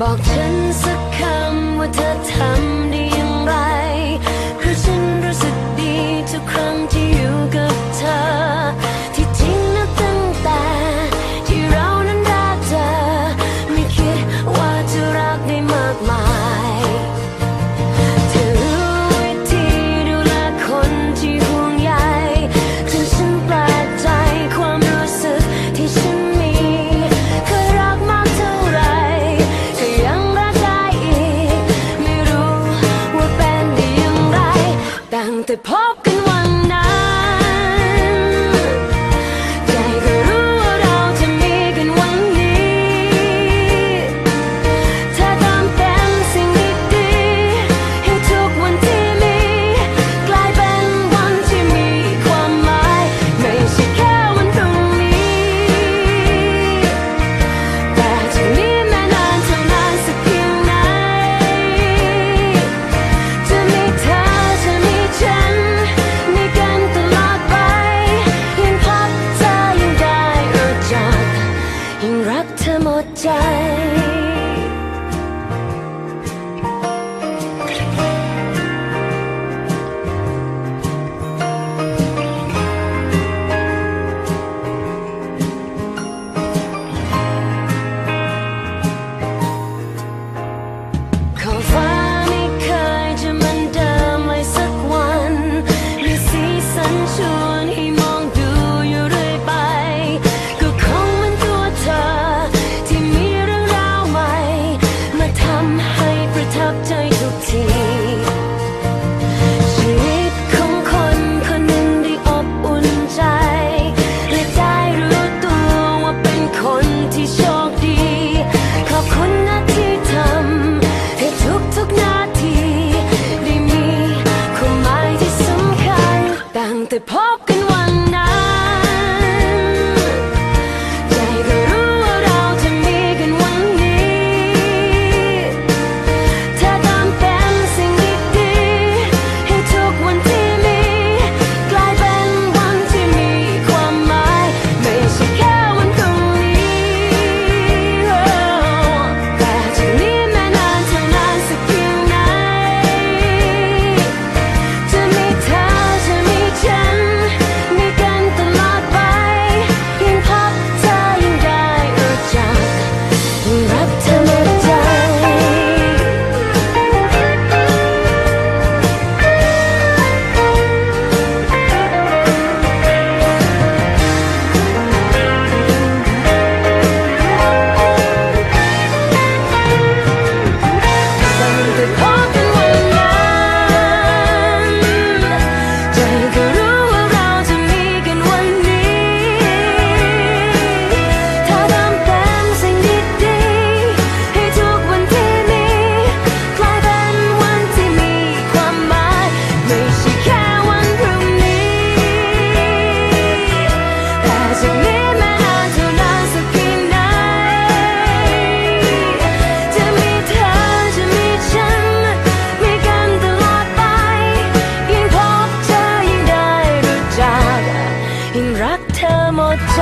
บอกฉันสักคำว่าเธอทำได้ยัง the party. 在。 งรักเธอหมดใจ